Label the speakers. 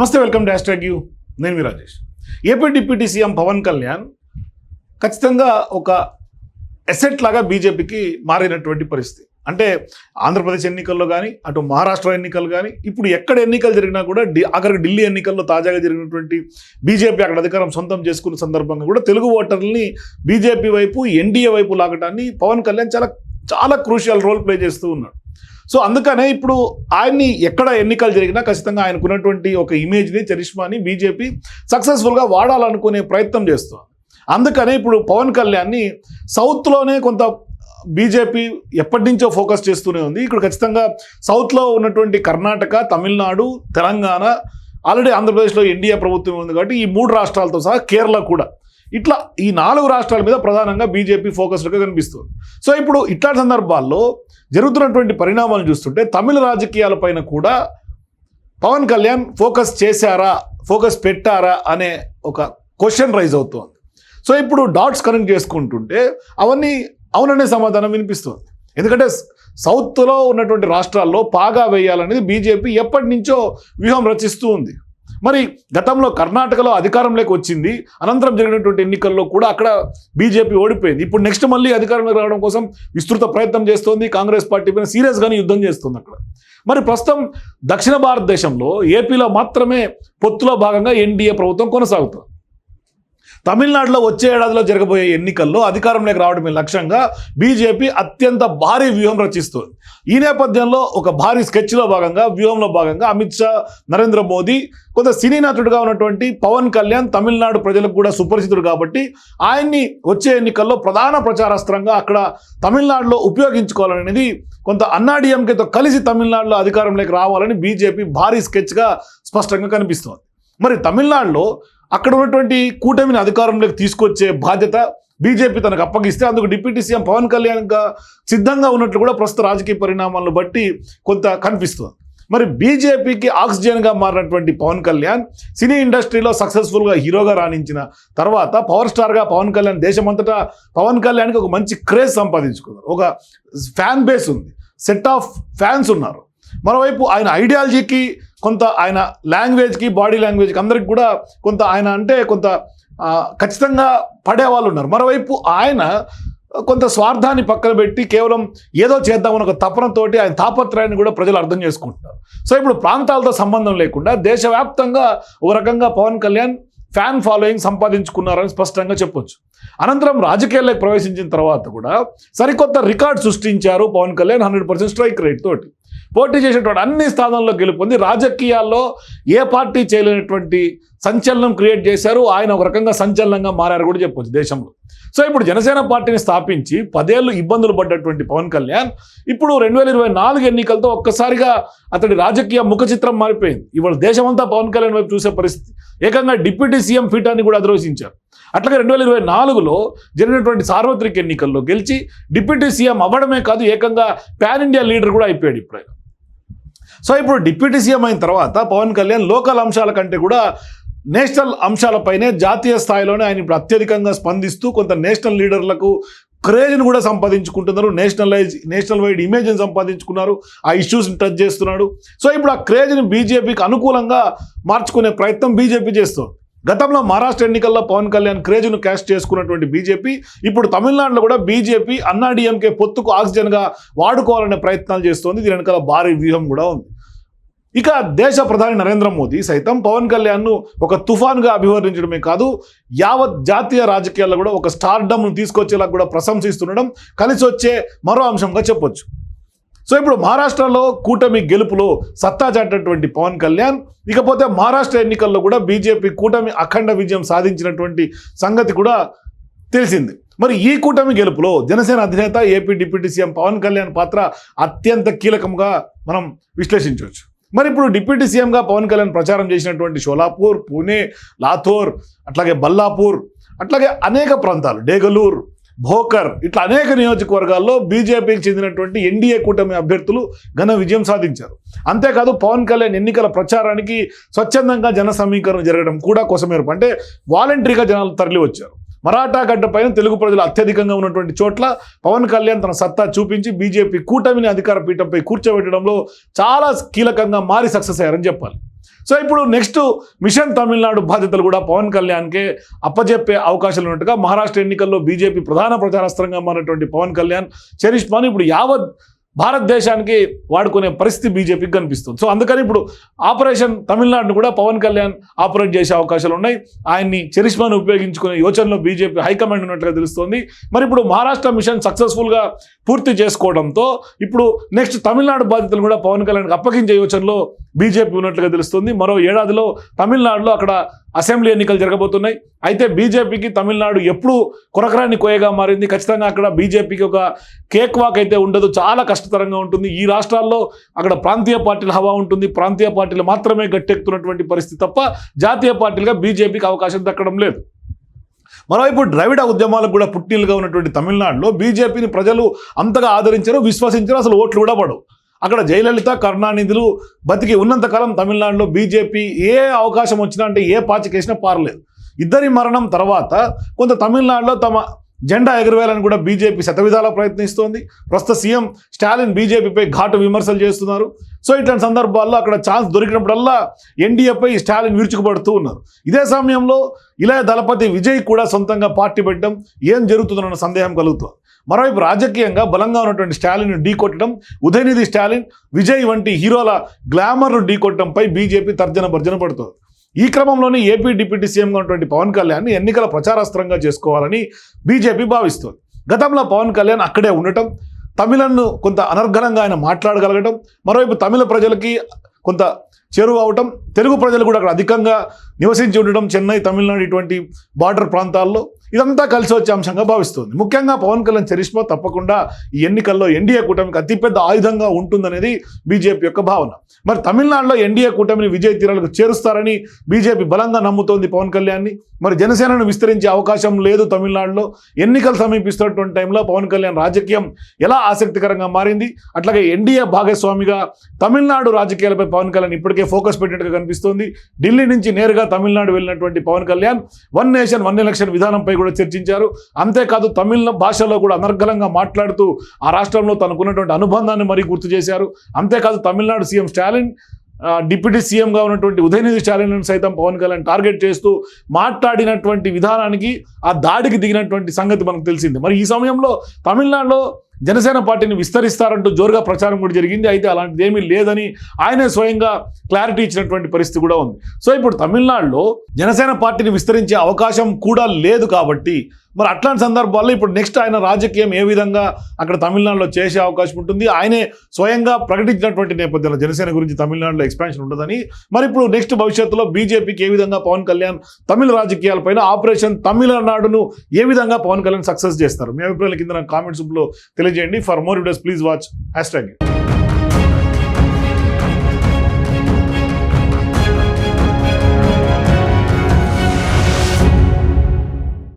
Speaker 1: నమస్తే welcome dash tag you. నేను మీ Rajesh. AP deputy CM Pawan Kalyan ఖచ్చితంగా ఒక ఎసెట్ లాగా బీజేపీకి మారినటువంటి పరిస్థితి. అంటే ఆంధ్రప్రదేశ్ ఎన్నికల్లో కానీ అటు మహారాష్ట్ర ఎన్నికలు కానీ ఇప్పుడు ఎక్కడ ఎన్నికలు జరిగినా కూడా డి అక్కడికి ఢిల్లీ ఎన్నికల్లో తాజాగా జరిగినటువంటి బీజేపీ అక్కడ అధికారం సొంతం చేసుకున్న సందర్భంగా కూడా తెలుగు ఓటర్లని బీజేపీ వైపు ఎన్డీఏ వైపు లాగటాన్ని పవన్ కళ్యాణ్ చాలా చాలా క్రూషియల్ రోల్ ప్లే చేస్తూ ఉన్నాడు. సో అందుకనే ఇప్పుడు ఆయన్ని ఎక్కడ ఎన్నికలు జరిగినా ఖచ్చితంగా ఆయనకున్నటువంటి ఒక ఇమేజ్ని చరిష్మాని బీజేపీ సక్సెస్ఫుల్గా వాడాలనుకునే ప్రయత్నం చేస్తుంది. అందుకనే ఇప్పుడు పవన్ కళ్యాణ్ని సౌత్లోనే కొంత బీజేపీ ఎప్పటి నుంచో ఫోకస్ చేస్తూనే ఉంది. ఇక్కడ ఖచ్చితంగా సౌత్లో ఉన్నటువంటి కర్ణాటక తమిళనాడు తెలంగాణ ఆల్రెడీ ఆంధ్రప్రదేశ్లో ఎన్డీఏ ప్రభుత్వం ఉంది కాబట్టి ఈ మూడు రాష్ట్రాలతో సహా కేరళ కూడా ఇట్లా ఈ నాలుగు రాష్ట్రాల మీద ప్రధానంగా బీజేపీ ఫోకస్డ్గా కనిపిస్తుంది. సో ఇప్పుడు ఇట్లాంటి సందర్భాల్లో జరుగుతున్నటువంటి పరిణామాలు చూస్తుంటే తమిళ రాజకీయాలపైన కూడా పవన్ కళ్యాణ్ ఫోకస్ చేశారా ఫోకస్ పెట్టారా అనే ఒక క్వశ్చన్ రైజ్ అవుతోంది. సో ఇప్పుడు డాట్స్ కనెక్ట్ చేసుకుంటుంటే అవన్నీ అవుననే సమాధానం వినిపిస్తుంది. ఎందుకంటే సౌత్లో ఉన్నటువంటి రాష్ట్రాల్లో పాగా వేయాలనేది బీజేపీ ఎప్పటి నుంచో వ్యూహం రచిస్తూ ఉంది. మరి గతంలో కర్ణాటకలో అధికారంలోకి వచ్చింది. అనంతరం జరిగినటువంటి ఎన్నికల్లో కూడా అక్కడ బీజేపీ ఓడిపోయింది. ఇప్పుడు నెక్స్ట్ మళ్ళీ అధికారంలోకి రావడం కోసం విస్తృత ప్రయత్నం చేస్తోంది. కాంగ్రెస్ పార్టీ పైన సీరియస్గానే యుద్ధం చేస్తుంది అక్కడ. మరి ప్రస్తుతం దక్షిణ భారతదేశంలో ఏపీలో మాత్రమే పొత్తులో భాగంగా ఎన్డీఏ ప్రభుత్వం కొనసాగుతుంది. తమిళనాడులో వచ్చే ఏడాదిలో జరగబోయే ఎన్నికల్లో అధికారంలోకి రావడమే లక్ష్యంగా బీజేపీ అత్యంత భారీ వ్యూహం రచిస్తుంది. ఈ నేపథ్యంలో ఒక భారీ స్కెచ్లో భాగంగా వ్యూహంలో భాగంగా అమిత్ షా నరేంద్ర మోదీ కొంత సినీ నటుడుగా ఉన్నటువంటి పవన్ కళ్యాణ్ తమిళనాడు ప్రజలకు కూడా సుపరిచితుడు కాబట్టి ఆయన్ని వచ్చే ఎన్నికల్లో ప్రధాన ప్రచారాస్త్రంగా అక్కడ తమిళనాడులో ఉపయోగించుకోవాలనేది కొంత అన్నాడీఎంకేతో కలిసి తమిళనాడులో అధికారంలోకి రావాలని బీజేపీ భారీ స్కెచ్గా స్పష్టంగా కనిపిస్తోంది. మరి తమిళనాడులో అక్కడ ఉన్నటువంటి కూటమిని అధికారంలోకి తీసుకొచ్చే బాధ్యత బీజేపీ తనకు అప్పగిస్తే అందుకు డిప్యూటీ సీఎం పవన్ కళ్యాణ్గా సిద్ధంగా ఉన్నట్లు కూడా ప్రస్తుత రాజకీయ పరిణామాలను బట్టి కొంత కనిపిస్తుంది. మరి బీజేపీకి ఆక్సిజన్గా మారినటువంటి పవన్ కళ్యాణ్ సినీ ఇండస్ట్రీలో సక్సెస్ఫుల్గా హీరోగా రాణించిన తర్వాత పవర్ స్టార్గా పవన్ కళ్యాణ్ దేశమంతటా పవన్ కళ్యాణ్కి ఒక మంచి క్రేజ్ సంపాదించుకున్నారు. ఒక ఫ్యాన్ బేస్ ఉంది. సెట్ ఆఫ్ ఫ్యాన్స్ ఉన్నారు. మరోవైపు ఆయన ఐడియాలజీకి కొంత ఆయన లాంగ్వేజ్కి బాడీ లాంగ్వేజ్కి అందరికి కూడా కొంత ఆయన అంటే కొంత ఖచ్చితంగా పడేవాళ్ళు ఉన్నారు. మరోవైపు ఆయన కొంత స్వార్థాన్ని పక్కన పెట్టి కేవలం ఏదో చేద్దామని ఒక తపనతోటి ఆయన తాపత్రయాన్ని కూడా ప్రజలు అర్థం చేసుకుంటున్నారు. సో ఇప్పుడు ప్రాంతాలతో సంబంధం లేకుండా దేశవ్యాప్తంగా ఒక రకంగా పవన్ కళ్యాణ్ ఫ్యాన్ ఫాలోయింగ్ సంపాదించుకున్నారని స్పష్టంగా చెప్పొచ్చు. అనంతరం రాజకీయాల్లోకి ప్రవేశించిన తర్వాత కూడా సరికొత్త రికార్డ్ సృష్టించారు Pawan Kalyan hundred percent strike rate తోటి. పోటీ చేసేటువంటి అన్ని స్థానాల్లో గెలుపొంది రాజకీయాల్లో ఏ పార్టీ చేయలేనటువంటి సంచలనం క్రియేట్ చేశారు ఆయన ఒక రకంగా సంచలనంగా మారారు కూడా చెప్పొచ్చు దేశంలో. సో ఇప్పుడు జనసేన పార్టీని స్థాపించి పదేళ్ళు ఇబ్బందులు పడ్డటువంటి పవన్ కళ్యాణ్ ఇప్పుడు రెండు వేల ఇరవై నాలుగు ఎన్నికలతో ఒక్కసారిగా అతడి రాజకీయ ముఖ చిత్రం మారిపోయింది. ఇవాళ దేశమంతా పవన్ కళ్యాణ్ వైపు చూసే పరిస్థితి. ఏకంగా డిప్యూటీ సీఎం ఫీటాన్ని కూడా అధిరోషించారు అట్లాగే రెండు వేల ఇరవై నాలుగులో జరిగినటువంటి సార్వత్రిక ఎన్నికల్లో గెలిచి డిప్యూటీ సీఎం అవ్వడమే కాదు ఏకంగా పాన్ ఇండియా లీడర్ కూడా అయిపోయాడు ఇప్పుడు. ఆయన సో ఇప్పుడు డిప్యూటీ సీఎం అయిన తర్వాత పవన్ కళ్యాణ్ లోకల్ అంశాల కంటే కూడా నేషనల్ అంశాలపైనే జాతీయ స్థాయిలోనే ఆయన ఇప్పుడు అత్యధికంగా స్పందిస్తూ కొంత నేషనల్ లీడర్లకు క్రేజ్ని కూడా సంపాదించుకుంటున్నారు. నేషనలైజ్ నేషనల్ వైడ్ ఇమేజ్ని సంపాదించుకున్నారు. ఆ ఇష్యూస్ని టచ్ చేస్తున్నాడు. సో ఇప్పుడు ఆ క్రేజ్ని బీజేపీకి అనుకూలంగా మార్చుకునే ప్రయత్నం బీజేపీ చేస్తుంది. గతంలో మహారాష్ట్ర ఎన్నికల్లో పవన్ కళ్యాణ్ క్రేజ్ను క్యాష్ చేసుకున్నటువంటి బీజేపీ ఇప్పుడు తమిళనాడులో కూడా బీజేపీ అన్నాడీఎంకే పొత్తుకు ఆక్సిజన్గా వాడుకోవాలనే ప్రయత్నాలు చేస్తోంది. దీని వెనకాల భారీ వ్యూహం కూడా ఉంది. ఇక దేశ ప్రధాని నరేంద్ర మోదీ సైతం పవన్ కళ్యాణ్ను ఒక తుఫాన్గా అభివర్ణించడమే కాదు యావత్ జాతీయ రాజకీయాల్లో కూడా ఒక స్టార్డమ్ను తీసుకొచ్చేలా కూడా ప్రశంసిస్తుండడం కలిసి వచ్చే మరో అంశంగా చెప్పొచ్చు. సో ఇప్పుడు మహారాష్ట్రలో కూటమి గెలుపులో సత్తా చాటినటువంటి పవన్ కళ్యాణ్ ఇకపోతే మహారాష్ట్ర ఎన్నికల్లో కూడా బీజేపీ కూటమి అఖండ విజయం సాధించినటువంటి సంగతి కూడా తెలిసింది. మరి ఈ కూటమి గెలుపులో జనసేన అధినేత AP deputy CM Pavan Kalyan పాత్ర అత్యంత కీలకంగా మనం విశ్లేషించవచ్చు. మరి ఇప్పుడు డిప్యూటీ సీఎంగా పవన్ కళ్యాణ్ ప్రచారం చేసినటువంటి షోలాపూర్ పూణే లాథోర్ అట్లాగే బల్లాపూర్ అట్లాగే అనేక ప్రాంతాలు డేగలూర్ భోకర్. ఇట్లా అనేక నియోజకవర్గాల్లో బీజేపీకి చెందినటువంటి ఎన్డీఏ కూటమి అభ్యర్థులు ఘన విజయం సాధించారు. అంతేకాదు పవన్ కళ్యాణ్ ఎన్నికల ప్రచారానికి స్వచ్ఛందంగా జన సమీకరణ జరగడం కూడా కోసమేరపు అంటే వాలంటరీగా జనాలు తరలివచ్చారు. మరాఠా గడ్డ పైన తెలుగు ప్రజలు అత్యధికంగా ఉన్నటువంటి చోట్ల పవన్ కళ్యాణ్ తన సత్తా చూపించి బీజేపీ కూటమిని అధికార పీఠంపై కూర్చోబెట్టడంలో చాలా కీలకంగా మారి సక్సెస్ అయ్యారని చెప్పాలి. సో ఇప్పుడు నెక్స్ట్ మిషన్ తమిళనాడు బాధ్యతలు కూడా పవన్ కళ్యాణ్కే అప్పజెప్పే అవకాశాలు ఉన్నట్టుగా మహారాష్ట్ర ఎన్నికల్లో బీజేపీ ప్రధాన ప్రచారాస్త్రంగా మారినటువంటి పవన్ కళ్యాణ్ చరిష్మాను ఇప్పుడు యావత్ భారతదేశానికి వాడుకునే పరిస్థితి బీజేపీకి కనిపిస్తుంది. సో అందుకని ఇప్పుడు ఆపరేషన్ తమిళనాడును కూడా పవన్ కళ్యాణ్ ఆపరేట్ చేసే అవకాశాలు ఉన్నాయి. ఆయన్ని చరిష్మాను ఉపయోగించుకునే యోచనలో బీజేపీ హైకమాండ్ ఉన్నట్లుగా తెలుస్తోంది. మరి ఇప్పుడు మహారాష్ట్ర మిషన్ సక్సెస్ఫుల్గా పూర్తి చేసుకోవడంతో ఇప్పుడు నెక్స్ట్ తమిళనాడు బాధ్యతలు కూడా పవన్ కళ్యాణ్కి అప్పగించే యోచనలో బీజేపీ ఉన్నట్లుగా తెలుస్తుంది. మరో ఏడాదిలో తమిళనాడులో అక్కడ అసెంబ్లీ ఎన్నికలు జరగబోతున్నాయి. అయితే బీజేపీకి తమిళనాడు ఎప్పుడు కొరకరాని కోయగా మారింది. ఖచ్చితంగా అక్కడ బీజేపీకి ఒక కేక్ వాక్ అయితే ఉండదు. చాలా కష్టతరంగా ఉంటుంది. ఈ రాష్ట్రాల్లో అక్కడ ప్రాంతీయ పార్టీల హవా ఉంటుంది. ప్రాంతీయ పార్టీలు మాత్రమే గట్టెక్కుతున్నటువంటి పరిస్థితి తప్ప జాతీయ పార్టీలుగా బీజేపీకి అవకాశం దక్కడం లేదు. మరోవైపు ద్రవిడ ఉద్యమాలకు కూడా పుట్టిల్లుగా ఉన్నటువంటి తమిళనాడులో బీజేపీని ప్రజలు అంతగా ఆదరించారు విశ్వసించారు అసలు ఓట్లు కూడా పడవు. అక్కడ జయలలిత కరుణానిధులు బతికి ఉన్నంతకాలం తమిళనాడులో బీజేపీ ఏ అవకాశం వచ్చినా అంటే ఏ పాచికేసినా పారలేదు. ఇద్దరి మరణం తర్వాత కొంత తమిళనాడులో తమ జెండా ఎగరవేయాలని కూడా బీజేపీ శతవిధాలా ప్రయత్నిస్తోంది. ప్రస్తుత సీఎం స్టాలిన్ బీజేపీపై ఘాటు విమర్శలు చేస్తున్నారు. సో ఇట్లాంటి సందర్భాల్లో అక్కడ ఛాన్స్ దొరికినప్పుడల్లా ఎన్డీఏపై స్టాలిన్ విరుచుకుపడుతూ ఉన్నారు. ఇదే సమయంలో ఇలా దళపతి విజయ్ కూడా సొంతంగా పార్టీ పెట్టడం ఏం జరుగుతుందన్న సందేహం కలుగుతుంది. మరోవైపు రాజకీయంగా బలంగా ఉన్నటువంటి స్టాలిన్ ఢీకొట్టడం ఉదయనిధి స్టాలిన్ విజయ్ వంటి హీరోల గ్లామర్ను ఢీకొట్టడంపై బీజేపీ తర్జన భర్జన పడుతుంది. ఈ క్రమంలోనే ఏపీ డిప్యూటీ సీఎంగా ఉన్నటువంటి పవన్ కళ్యాణ్ ఎన్నికల ప్రచారాస్త్రంగా చేసుకోవాలని బీజేపీ భావిస్తోంది. గతంలో పవన్ కళ్యాణ్ అక్కడే ఉండటం తమిళన్ను కొంత అనర్ఘనంగా ఆయన మాట్లాడగలగటం మరోవైపు తమిళ ప్రజలకి కొంత చేరువ అవటం తెలుగు ప్రజలు కూడా అక్కడ అధికంగా నివసించి ఉండటం చెన్నై తమిళనాడు ఇటువంటి బార్డర్ ప్రాంతాల్లో ఇదంతా కలిసి వచ్చే అంశంగా భావిస్తుంది. ముఖ్యంగా పవన్ కళ్యాణ్ చరిష్మా తప్పకుండా ఈ ఎన్నికల్లో ఎన్డీఏ కూటమికి అతిపెద్ద ఆయుధంగా ఉంటుందనేది బీజేపీ యొక్క భావన. మరి తమిళనాడులో ఎన్డీఏ కూటమిని విజయ తీరాలకు చేరుస్తారని బీజేపీ బలంగా నమ్ముతోంది పవన్ కళ్యాణ్ని. మరి జనసేనను విస్తరించే అవకాశం లేదు తమిళనాడులో. ఎన్నికలు సమీపిస్తున్నటువంటి టైంలో పవన్ కళ్యాణ్ రాజకీయం ఎలా ఆసక్తికరంగా మారింది? అట్లాగే ఎన్డీఏ భాగస్వామిగా తమిళనాడు రాజకీయాలపై పవన్ కళ్యాణ్ ఇప్పటికే ఫోకస్ పెట్టినట్టుగా కనిపిస్తోంది. ఢిల్లీ నుంచి నేరుగా తమిళనాడు వెళ్ళినటువంటి Pawan Kalyan one nation one election విధానంపై కూడా చర్చించారు. అంతేకాదు తమిళ భాషలో కూడా అనర్గలంగా మాట్లాడుతూ ఆ రాష్ట్రంలో తనకున్నటువంటి అనుబంధాన్ని మరీ గుర్తు చేశారు. అంతేకాదు తమిళనాడు సీఎం స్టాలిన్ డిప్యూటీ సీఎంగా ఉన్నటువంటి ఉదయనిధి స్టాలిన్ సైతం పవన్ కళ్యాణ్ టార్గెట్ చేస్తూ మాట్లాడినటువంటి విధానానికి ఆ దాడికి దిగినటువంటి సంగతి మనకు తెలిసింది. మరి ఈ సమయంలో తమిళనాడులో జనసేన పార్టీని విస్తరిస్తారంటూ జోరుగా ప్రచారం కూడా జరిగింది. అయితే అలాంటిది ఏమీ లేదని ఆయనే స్వయంగా క్లారిటీ ఇచ్చినటువంటి పరిస్థితి కూడా ఉంది. సో ఇప్పుడు తమిళనాడులో జనసేన పార్టీని విస్తరించే అవకాశం కూడా లేదు కాబట్టి మరి అట్లాంటి సందర్భాల్లో ఇప్పుడు నెక్స్ట్ ఆయన రాజకీయం ఏ విధంగా అక్కడ తమిళనాడులో చేసే అవకాశం ఉంటుంది? ఆయనే స్వయంగా ప్రకటించినటువంటి నేపథ్యంలో జనసేన గురించి తమిళనాడులో ఎక్స్పాన్షన్ ఉండదని మరి ఇప్పుడు నెక్స్ట్ భవిష్యత్తులో బీజేపీకి ఏ విధంగా పవన్ కళ్యాణ్ తమిళ రాజకీయాలపైన ఆపరేషన్ తమిళనాడును ఏ విధంగా పవన్ కళ్యాణ్ సక్సెస్ చేస్తారు? మీ అభిప్రాయాల కింద నాకు కామెంట్స్లో తెలియజేయండి for more videos please watch hashtag